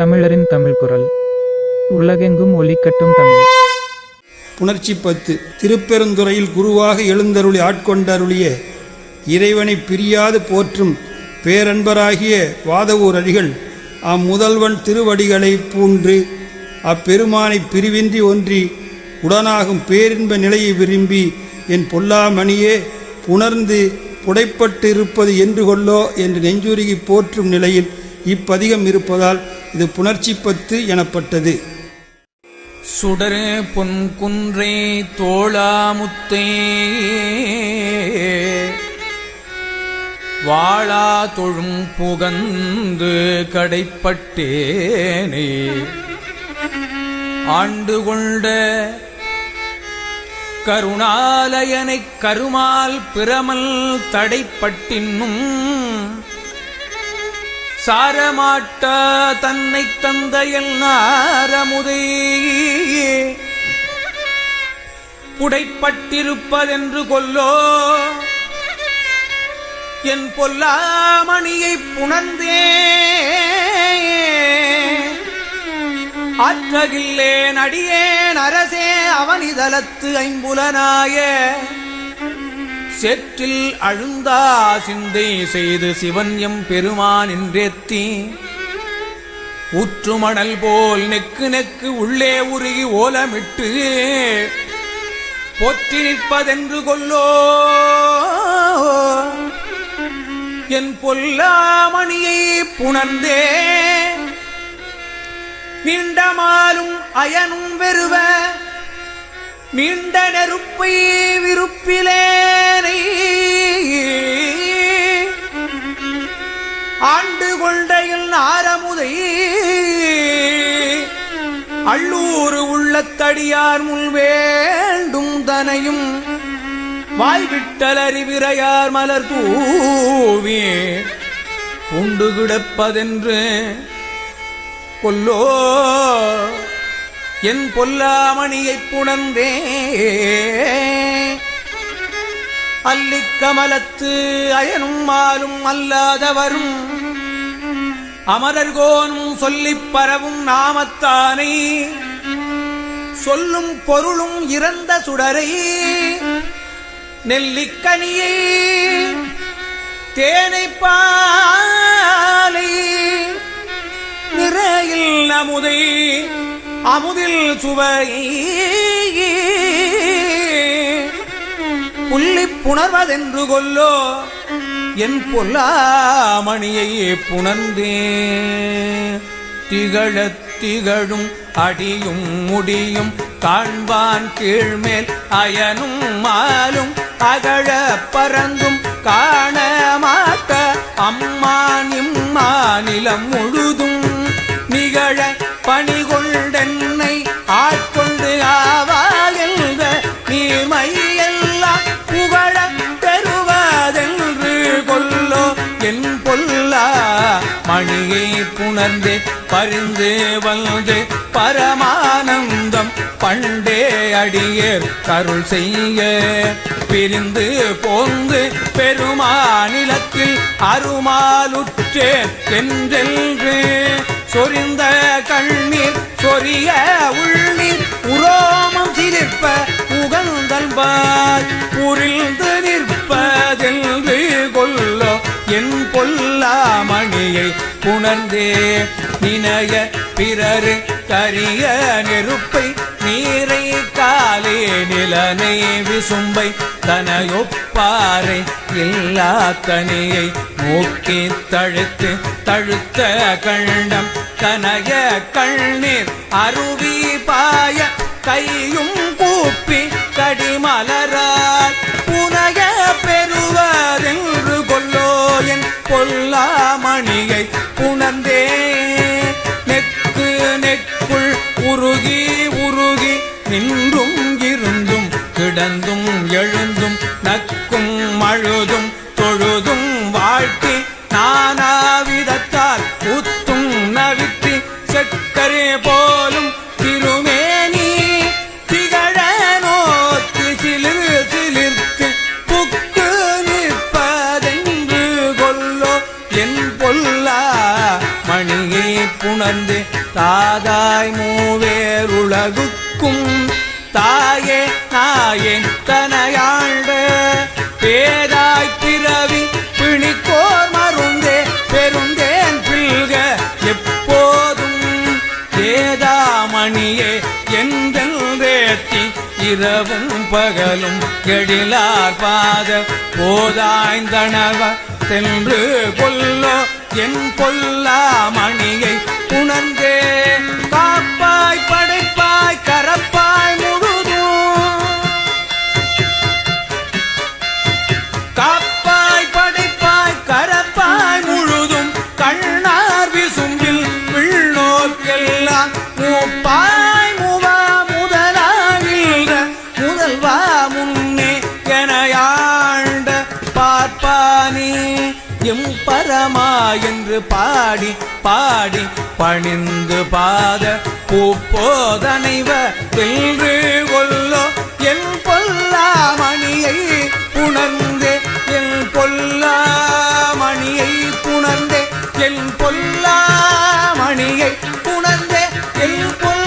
தமிழரின் தமிழ் குரல். உலகெங்கும் ஒலிக்கட்டும் தமிழ். புணர்ச்சி பத்து. திருப்பெருந்துறையில் குருவாக எழுந்தருளி ஆட்கொண்டருளிய இறைவனை பிரியாது போற்றும் பேரன்பராகிய வாதவூர் அடிகள் அம்முதல்வன் திருவடிகளை பூன்று அப்பெருமானை பிரிவின்றி ஒன்றி உடனாகும் பேரின்ப நிலையை விரும்பி என் பொல்லாமணியே புணர்ந்து புடைப்பட்டு இருப்பது என்று கொள்ளோ என்று நெஞ்சுருகி போற்றும் நிலையில் இப்பதிகம் இருப்பதால் இது புணர்ச்சி பத்து எனப்பட்டது. சுடரு பொன் குன்றே தோளாமுத்தே வாழா தொழும் புகந்து கடைப்பட்டேனே. ஆண்டு கொண்ட கருணாலயனைக் கருமால் பிரமல் தடைப்பட்டின்னும் சாரமாட்டா தன்னை தந்த நாரமுதை. புடைப்பட்டிருப்பதென்று கொல்லோ. என் பொல்லாமணியை புணர்ந்தே. ஆற்றகில்லேன் அடியேன் அரசே அவனிதலத்து ஐம்புலனாய. செற்றில் அழுந்தா சிந்தை செய்து சிவன் எம் பெருமான் என்றேத்தி. உற்றுமணல் போல் நெக்கு நெக்கு உள்ளே உருகி ஓலமிட்டு பொற்றி நிற்பதென்று கொல்லோ. என் பொல்லாமணியை புணர்ந்தே. நீண்டமாலும் அயனும் வெறுவ நீண்ட நெருப்பை விருப்பிலேனை. ஆண்டு கொண்டையில் நாரமுதை. அள்ளூறு உள்ளத்தடியார் முன் வேண்டும் தனையும். வாய்விட்டல் அறிவிரையார் மலர் தூவி. உண்டு கிடப்பதென்று கொல்லோ. என் பொல்லாமணியைப் புணர்ந்தே. அல்லிக்கமலத்து அயனும் மாலும் அல்லாதவரும் அமரர்கோனும் சொல்லிப் பரவும் நாமத்தானை சொல்லும் பொருளும் இறந்த சுடரை நெல்லிக்கனியை தேனைப்பாலை பாலை நிறையில் நமுதை அமுதில் சுவை புள்ளி புணர்வதென்று கொல்லோ. என் பொல்லாமணியை புணர்ந்தே. திகழத் திகழும் அடியும் முடியும். காண்பான் கீழ்மேல் அயனும் மாலும். அகழ பறந்தும் காணமாட்ட அம்மான் இம்மாநிலம் முழுதும். நிகழ பணி என் பொல்லா மணியை புணர்ந்து பருந்து வந்து பரமானந்தம் பண்டே அடியேர் கருள் செய்ய. பிரிந்து போந்து பெருமாநிலத்தில் அருமாலுற்றேன் என்றென்று சொரிந்த கண்ணீர் சொரிய உள்நீர் உரோமம் சிரிப்ப உகந்தல்பாய் ஊரில் பொல்லாமணியை புணர்ந்தே நினைய பிறரு கரிய நெருப்பை நீரை காலே நிலனை விசும்பை தனையொப்பாரை இல்லா தனியை நோக்கி தழுத்து தழுத்த கண்டம் கனய கண்ணீர் அருவி பாய கையும் கூப்பி கடிமலரா என் பொல்லாமணியை புணர்ந்தே. நெக்கு நெக்குள் உருகி உருகி நின்றும் இருந்தும் கிடந்தும் எழுந்தும் நக்கும் அழுதும் தொழுதும் வாழ்த்தி கொல்லோ மணியை புணர்ந்து தாதாய் மூவேர் உலகுக்கும் தாயே நாயே தனையாண்ட பேதாய் பிறவி பிணிக்கோர் மருந்தே பெருந்தேன் பில்க எப்போதும். ஏதாமணியே எந்தேத்தி இரவும் பகலும் எழிலார் பாத போதாய்ந்தனவ தென்று கொல்லோ. என் கொல்லாமணியை உணர்ந்தே. காப்பாய் படைப்பாய் கரப்பாய் எம் பரமா என்று பாடி பாடி பணிந்து பாத பூப்போதனைவ வென்று கொல்லோ. என் பொல்லாமணியை புணர்ந்தே என் பொல்லாமணியை புணர்ந்தே என் பொல்லாமணியை புணர்ந்தே என் பொல்லாமணியை